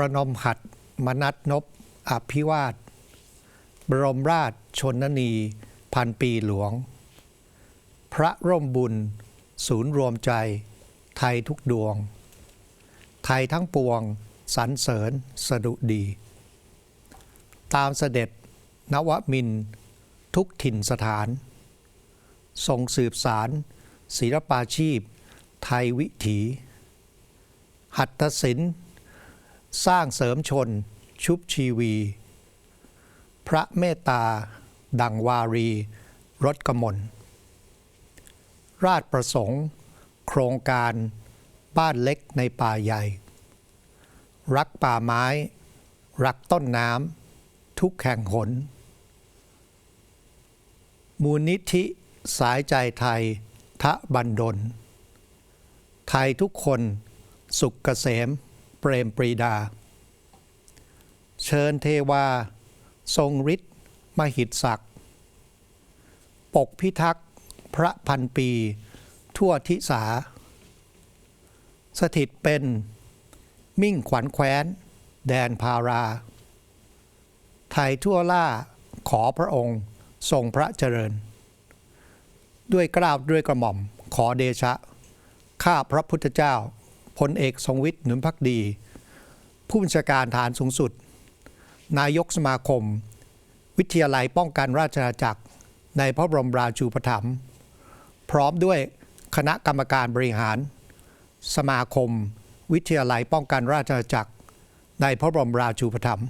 ประนมหัดมนัตนบอภิวาท บรมราชชนนีพันปีหลวง พระร่มบุญ ศูนย์รวมใจ ไทยทุกดวง ไทยทั้งปวงสรรเสริญสดุดี ตามเสด็จนวมินทุกถิ่นสถานทรงสืบสารศิลปาชีพ ไทยวิถี หัตถศิลป์ สร้างเสริมชน ชุบชีวี พระเมตตา ดังวารี รถกมล ราชประสงค์ โครงการบ้านเล็กในป่าใหญ่ รักป่าไม้ รักต้นน้ำทุกแห่งหน มูลนิธิสายใจไทย ทะบันดล ไทยทุกคนสุขเกษม เปรมปรีดา เชิญเทวา ทรงฤทธิ์มหิตศักดิ์ปกพิทักษ์พระพันปี ทั่วทิสา สถิตเป็นมิ่งขวัญแคว้น แดนพารา ไทยทั่วล่าขอพระองค์ทรงพระเจริญ ด้วยกล้าวด้วยกระหม่อมขอเดชะ ข้าพระพุทธเจ้า พลเอกทรงวิทย์หนุนพักดี ผู้บัญชาการฐานสูงสุด นายกสมาคม วิทยาลัยป้องกันราชอาณาจักร ในพระบรมราชูปถัมภ์พร้อมด้วยคณะกรรมการบริหาร สมาคม วิทยาลัยป้องกันราชอาณาจักร ในพระบรมราชูปถัมภ์